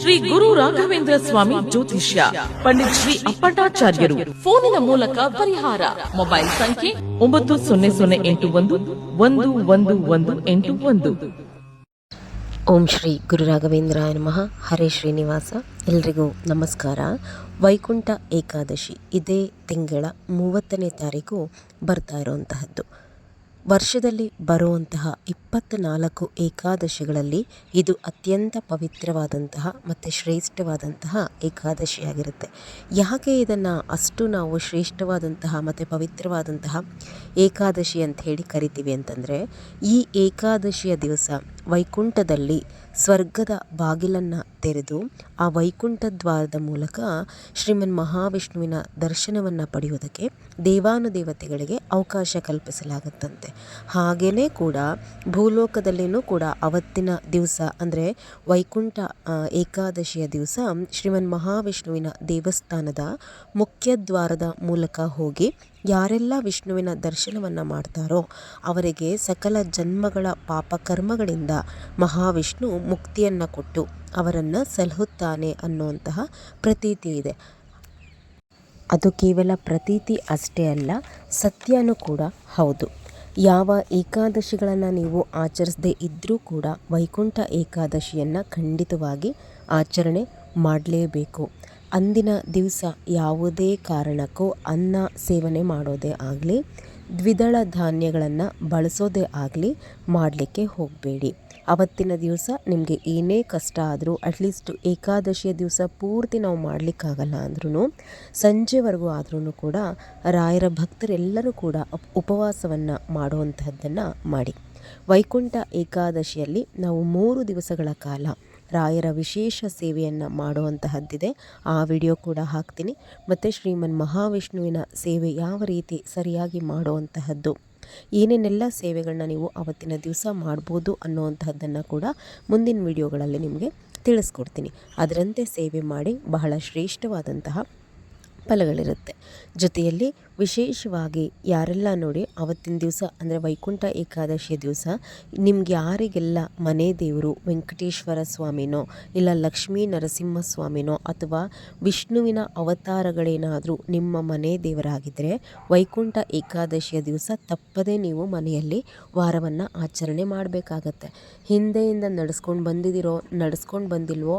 ಶ್ರೀ ಗುರು ರಾಘವೇಂದ್ರ ಸ್ವಾಮಿ ಜ್ಯೋತಿಷ್ಯ ಪಂಡಿತ್ ಶ್ರೀ ಅಪ್ಪಟಾಚಾರ್ಯರು ಫೋನಿನ ಮೂಲಕ ಪರಿಹಾರ. ಮೊಬೈಲ್ ಸಂಖ್ಯೆ ಒಂಬತ್ತು ಸೊನ್ನೆ ಸೊನ್ನೆ ಎಂಟು ಒಂದು ಒಂದು ಒಂದು ಒಂದು ಎಂಟು ಒಂದು. ಓಂ ಶ್ರೀ ಗುರು ರಾಘವೇಂದ್ರ ನಮಃ. ಹರೇ ಶ್ರೀನಿವಾಸ. ಎಲ್ರಿಗೂ ನಮಸ್ಕಾರ. ವೈಕುಂಠ ಏಕಾದಶಿ ಇದೇ ತಿಂಗಳ ಮೂವತ್ತನೇ ತಾರೀಕು ಬರ್ತಾ ಇರುವಂತಹದ್ದು. ವರ್ಷದಲ್ಲಿ ಬರುವಂತಹ ಇಪ್ಪತ್ತ್ನಾಲ್ಕು ಏಕಾದಶಿಗಳಲ್ಲಿ ಇದು ಅತ್ಯಂತ ಪವಿತ್ರವಾದಂತಹ ಮತ್ತು ಶ್ರೇಷ್ಠವಾದಂತಹ ಏಕಾದಶಿಯಾಗಿರುತ್ತೆ. ಯಾಕೆ ಇದನ್ನು ಅಷ್ಟು ನಾವು ಶ್ರೇಷ್ಠವಾದಂತಹ ಮತ್ತು ಪವಿತ್ರವಾದಂತಹ ಏಕಾದಶಿ ಅಂತ ಹೇಳಿ ಕರಿತೀವಿ ಅಂತಂದರೆ ಈ ಏಕಾದಶಿಯ ದಿವಸ ವೈಕುಂಠದಲ್ಲಿ ಸ್ವರ್ಗದ ಬಾಗಿಲನ್ನು ತೆರೆದು ಆ ವೈಕುಂಠ ದ್ವಾರದ ಮೂಲಕ ಶ್ರೀಮನ್ ಮಹಾವಿಷ್ಣುವಿನ ದರ್ಶನವನ್ನು ಪಡೆಯುವುದಕ್ಕೆ ದೇವಾನುದೇವತೆಗಳಿಗೆ ಅವಕಾಶ ಕಲ್ಪಿಸಲಾಗುತ್ತಂತೆ. ಹಾಗೆಯೇ ಕೂಡ ಭೂಲೋಕದಲ್ಲಿಯೂ ಕೂಡ ಅವತ್ತಿನ ದಿವಸ ಅಂದರೆ ವೈಕುಂಠ ಏಕಾದಶಿಯ ದಿವಸ ಶ್ರೀಮನ್ ಮಹಾವಿಷ್ಣುವಿನ ದೇವಸ್ಥಾನದ ಮುಖ್ಯ ದ್ವಾರದ ಮೂಲಕ ಹೋಗಿ ಯಾರೆಲ್ಲ ವಿಷ್ಣುವಿನ ದರ್ಶನವನ್ನು ಮಾಡ್ತಾರೋ ಅವರಿಗೆ ಸಕಲ ಜನ್ಮಗಳ ಪಾಪ ಕರ್ಮಗಳಿಂದ ಮಹಾವಿಷ್ಣು ಮುಕ್ತಿಯನ್ನು ಕೊಟ್ಟು ಅವರನ್ನು ಸಲಹುತ್ತಾನೆ ಅನ್ನುವಂತಹ ಪ್ರತೀತಿ ಇದೆ. ಅದು ಕೇವಲ ಪ್ರತೀತಿ ಅಷ್ಟೇ ಅಲ್ಲ, ಸತ್ಯನೂ ಕೂಡ ಹೌದು. ಯಾವ ಏಕಾದಶಿಗಳನ್ನು ನೀವು ಆಚರಿಸದೇ ಇದ್ದರೂ ಕೂಡ ವೈಕುಂಠ ಏಕಾದಶಿಯನ್ನು ಖಂಡಿತವಾಗಿ ಆಚರಣೆ ಮಾಡಲೇಬೇಕು. ಅಂದಿನ ದಿವಸ ಯಾವುದೇ ಕಾರಣಕ್ಕೂ ಅನ್ನ ಸೇವನೆ ಮಾಡೋದೇ ಆಗಲಿ, ದ್ವಿದಳ ಧಾನ್ಯಗಳನ್ನು ಬಳಸೋದೇ ಆಗಲಿ ಮಾಡಲಿಕ್ಕೆ ಹೋಗಬೇಡಿ. ಅವತ್ತಿನ ದಿವಸ ನಿಮಗೆ ಏನೇ ಕಷ್ಟ ಆದರೂ ಅಟ್ಲೀಸ್ಟ್ ಏಕಾದಶಿಯ ದಿವಸ ಪೂರ್ತಿ ನಾವು ಮಾಡಲಿಕ್ಕಾಗಲ್ಲ ಅಂದ್ರೂ ಸಂಜೆವರೆಗೂ ಆದ್ರೂ ಕೂಡ ರಾಯರ ಭಕ್ತರೆಲ್ಲರೂ ಕೂಡ ಉಪ್- ಉಪವಾಸವನ್ನು ಮಾಡುವಂತಹದ್ದನ್ನು ಮಾಡಿ. ವೈಕುಂಠ ಏಕಾದಶಿಯಲ್ಲಿ ನಾವು ಮೂರು ದಿವಸಗಳ ಕಾಲ ರಾಯರ ವಿಶೇಷ ಸೇವೆಯನ್ನು ಮಾಡುವಂತಹದ್ದಿದೆ. ಆ ವಿಡಿಯೋ ಕೂಡ ಹಾಕ್ತೀನಿ. ಮತ್ತು ಶ್ರೀಮನ್ ಮಹಾವಿಷ್ಣುವಿನ ಸೇವೆ ಯಾವ ರೀತಿ ಸರಿಯಾಗಿ ಮಾಡುವಂತಹದ್ದು, ಏನೇನೆಲ್ಲ ಸೇವೆಗಳನ್ನ ನೀವು ಅವತ್ತಿನ ದಿವಸ ಮಾಡ್ಬೋದು ಅನ್ನುವಂತಹದ್ದನ್ನು ಕೂಡ ಮುಂದಿನ ವಿಡಿಯೋಗಳಲ್ಲಿ ನಿಮಗೆ ತಿಳಿಸ್ಕೊಡ್ತೀನಿ. ಅದರಂತೆ ಸೇವೆ ಮಾಡಿ ಬಹಳ ಶ್ರೇಷ್ಠವಾದಂತಹ ಫಲಗಳಿರುತ್ತೆ ಜೊತೆಯಲ್ಲಿ ವಿಶೇಷವಾಗಿ ಯಾರೆಲ್ಲ ನೋಡಿ ಅವತ್ತಿನ ದಿವಸ, ಅಂದರೆ ವೈಕುಂಠ ಏಕಾದಶಿಯ ದಿವಸ, ನಿಮ್ಗೆ ಯಾರಿಗೆಲ್ಲ ಮನೆ ದೇವರು ವೆಂಕಟೇಶ್ವರ ಸ್ವಾಮಿನೋ, ಇಲ್ಲ ಲಕ್ಷ್ಮೀ ನರಸಿಂಹ ಸ್ವಾಮಿನೋ, ಅಥವಾ ವಿಷ್ಣುವಿನ ಅವತಾರಗಳೇನಾದರೂ ನಿಮ್ಮ ಮನೆ ದೇವರಾಗಿದ್ದರೆ ವೈಕುಂಠ ಏಕಾದಶಿಯ ದಿವಸ ತಪ್ಪದೇ ನೀವು ಮನೆಯಲ್ಲಿ ವಾರವನ್ನು ಆಚರಣೆ ಮಾಡಬೇಕಾಗತ್ತೆ. ಹಿಂದೆಯಿಂದ ನಡೆಸ್ಕೊಂಡು ಬಂದಿದ್ದೀರೋ, ನಡೆಸ್ಕೊಂಡು ಬಂದಿಲ್ವೋ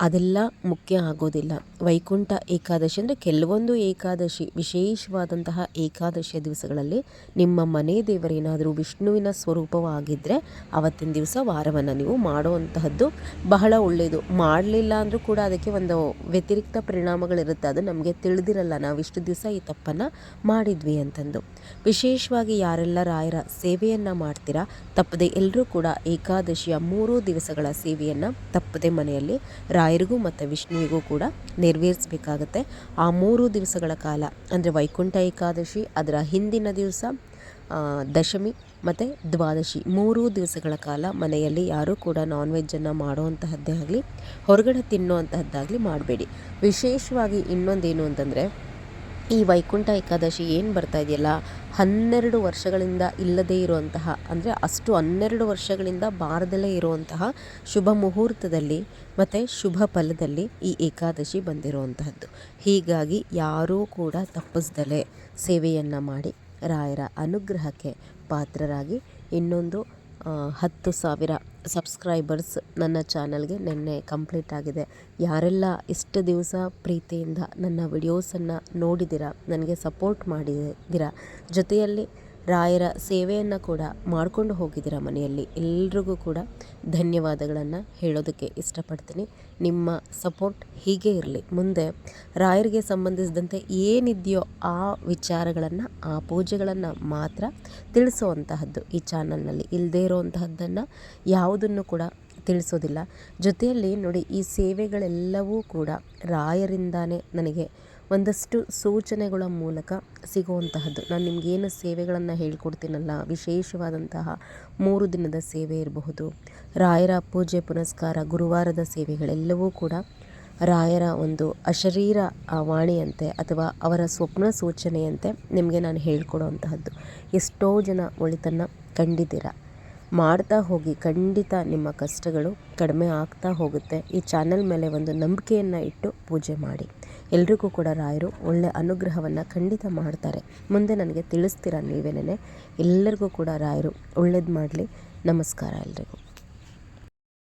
ಅದೆಲ್ಲ ಮುಖ್ಯ ಆಗೋದಿಲ್ಲ. ವೈಕುಂಠ ಏಕಾದಶಿ ಅಂದರೆ ಕೆಲವೊಂದು ಏಕಾದಶಿ, ವಿಶೇಷವಾದಂತಹ ಏಕಾದಶಿಯ ದಿವಸಗಳಲ್ಲಿ ನಿಮ್ಮ ಮನೆ ದೇವರೇನಾದರೂ ವಿಷ್ಣುವಿನ ಸ್ವರೂಪವಾಗಿದ್ದರೆ ಅವತ್ತಿನ ದಿವಸ ವಾರವನ್ನು ನೀವು ಮಾಡುವಂತಹದ್ದು ಬಹಳ ಒಳ್ಳೆಯದು ಮಾಡಲಿಲ್ಲ ಅಂದರೂ ಕೂಡ ಅದಕ್ಕೆ ಒಂದು ವ್ಯತಿರಿಕ್ತ ಪರಿಣಾಮಗಳಿರುತ್ತೆ. ಅದು ನಮಗೆ ತಿಳಿದಿರಲ್ಲ. ನಾವು ಇಷ್ಟು ದಿವಸ ಈ ತಪ್ಪನ್ನು ಮಾಡಿದ್ವಿ ಅಂತಂದು. ವಿಶೇಷವಾಗಿ ಯಾರೆಲ್ಲ ರಾಯರ ಸೇವೆಯನ್ನು ಮಾಡ್ತೀರಾ, ತಪ್ಪದೆ ಎಲ್ಲರೂ ಕೂಡ ಏಕಾದಶಿಯ ಮೂರು ದಿವಸಗಳ ಸೇವೆಯನ್ನು ತಪ್ಪದೆ ಮನೆಯಲ್ಲಿ ರಾಯರಿಗೂ ಮತ್ತು ವಿಷ್ಣುವಿಗೂ ಕೂಡ ನೆರವೇರಿಸಬೇಕಾಗತ್ತೆ. ಆ ಮೂರು ದಿವಸಗಳ ಕಾಲ, ಅಂದರೆ ವೈಕುಂಠ ಏಕಾದಶಿ, ಅದರ ಹಿಂದಿನ ದಿವಸ ದಶಮಿ ಮತ್ತು ದ್ವಾದಶಿ, ಮೂರು ದಿವಸಗಳ ಕಾಲ ಮನೆಯಲ್ಲಿ ಯಾರೂ ಕೂಡ ನಾನ್ ವೆಜ್ಜನ್ನು ಮಾಡುವಂತಹದ್ದೇ ಆಗಲಿ, ಹೊರಗಡೆ ತಿನ್ನುವಂತಹದ್ದಾಗಲಿ ಮಾಡಬೇಡಿ. ವಿಶೇಷವಾಗಿ ಇನ್ನೊಂದೇನು ಅಂತಂದರೆ ಈ ವೈಕುಂಠ ಏಕಾದಶಿ ಏನು ಬರ್ತಾ ಇದೆಯಲ್ಲ? ಹನ್ನೆರಡು ವರ್ಷಗಳಿಂದ ಇಲ್ಲದೇ ಇರುವಂತಹ, ಅಂದರೆ ಅಷ್ಟು ಹನ್ನೆರಡು ವರ್ಷಗಳಿಂದ ಬಾರದಲ್ಲೇ ಇರುವಂತಹ ಶುಭ ಮುಹೂರ್ತದಲ್ಲಿ ಮತ್ತು ಶುಭ ಫಲದಲ್ಲಿ ಈ ಏಕಾದಶಿ ಬಂದಿರುವಂತಹದ್ದು. ಹೀಗಾಗಿ ಯಾರೂ ಕೂಡ ತಪ್ಪಿಸ್ದಲೇ ಸೇವೆಯನ್ನು ಮಾಡಿ ರಾಯರ ಅನುಗ್ರಹಕ್ಕೆ ಪಾತ್ರರಾಗಿ ಇನ್ನೊಂದು ಹತ್ತು ಸಾವಿರ ಸಬ್ಸ್ಕ್ರೈಬರ್ಸ್ ನನ್ನ ಚಾನಲ್ಗೆ ನಿನ್ನೆ ಕಂಪ್ಲೀಟ್ ಆಗಿದೆ. ಯಾರೆಲ್ಲ ಇಷ್ಟು ದಿವಸ ಪ್ರೀತಿಯಿಂದ ನನ್ನ ವಿಡಿಯೋಸನ್ನು ನೋಡಿದಿರ ನನಗೆ ಸಪೋರ್ಟ್ ಮಾಡಿದಿರ ಜೊತೆಯಲ್ಲಿ ರಾಯರ ಸೇವೆಯನ್ನು ಕೂಡ ಮಾಡಿಕೊಂಡು ಹೋಗಿದ್ದೀರ ಮನೆಯಲ್ಲಿ. ಎಲ್ರಿಗೂ ಕೂಡ ಧನ್ಯವಾದಗಳನ್ನು ಹೇಳೋದಕ್ಕೆ ಇಷ್ಟಪಡ್ತೀನಿ. ನಿಮ್ಮ ಸಪೋರ್ಟ್ ಹೀಗೆ ಇರಲಿ. ಮುಂದೆ ರಾಯರಿಗೆ ಸಂಬಂಧಿಸಿದಂತೆ ಏನಿದೆಯೋ ಆ ವಿಚಾರಗಳನ್ನು, ಆ ಪೂಜೆಗಳನ್ನು ಮಾತ್ರ ತಿಳಿಸುವಂತಹದ್ದು ಈ ಚಾನಲ್ನಲ್ಲಿ. ಇಲ್ಲದೇ ಇರೋವಂತಹದ್ದನ್ನು ಯಾವುದನ್ನು ಕೂಡ ತಿಳಿಸೋದಿಲ್ಲ. ಜೊತೆಯಲ್ಲಿ ನೋಡಿ, ಈ ಸೇವೆಗಳೆಲ್ಲವೂ ಕೂಡ ರಾಯರಿಂದಾನೇ ನನಗೆ ಒಂದಷ್ಟು ಸೂಚನೆಗಳ ಮೂಲಕ ಸಿಗುವಂತಹದ್ದು. ನಾನು ನಿಮಗೇನು ಸೇವೆಗಳನ್ನು ಹೇಳ್ಕೊಡ್ತೀನಲ್ಲ, ವಿಶೇಷವಾದಂತಹ ಮೂರು ದಿನದ ಸೇವೆ ಇರಬಹುದು, ರಾಯರ ಪೂಜೆ ಪುನಸ್ಕಾರ, ಗುರುವಾರದ ಸೇವೆಗಳೆಲ್ಲವೂ ಕೂಡ ರಾಯರ ಒಂದು ಅಶರೀರ ವಾಣಿಯಂತೆ ಅಥವಾ ಅವರ ಸ್ವಪ್ನ ಸೂಚನೆಯಂತೆ ನಿಮಗೆ ನಾನು ಹೇಳ್ಕೊಡೋವಂತಹದ್ದು. ಎಷ್ಟೋ ಜನ ಒಳಿತನ್ನು ಕಂಡಿದ್ದೀರ? ಮಾಡ್ತಾ ಹೋಗಿ ಖಂಡಿತ ನಿಮ್ಮ ಕಷ್ಟಗಳು ಕಡಿಮೆ ಆಗ್ತಾ ಹೋಗುತ್ತೆ. ಈ ಚಾನಲ್ ಮೇಲೆ ಒಂದು ನಂಬಿಕೆಯನ್ನು ಇಟ್ಟು ಪೂಜೆ ಮಾಡಿ. ಎಲ್ರಿಗೂ ಕೂಡ ರಾಯರು ಒಳ್ಳೆಯ ಅನುಗ್ರಹವನ್ನು ಖಂಡಿತ ಮಾಡ್ತಾರೆ. ಮುಂದೆ ನನಗೆ ತಿಳಿಸ್ತೀರಾ ನೀವೇನೇ ಎಲ್ಲರಿಗೂ ಕೂಡ ರಾಯರು ಒಳ್ಳೇದು ಮಾಡಲಿ. ನಮಸ್ಕಾರ ಎಲ್ರಿಗೂ.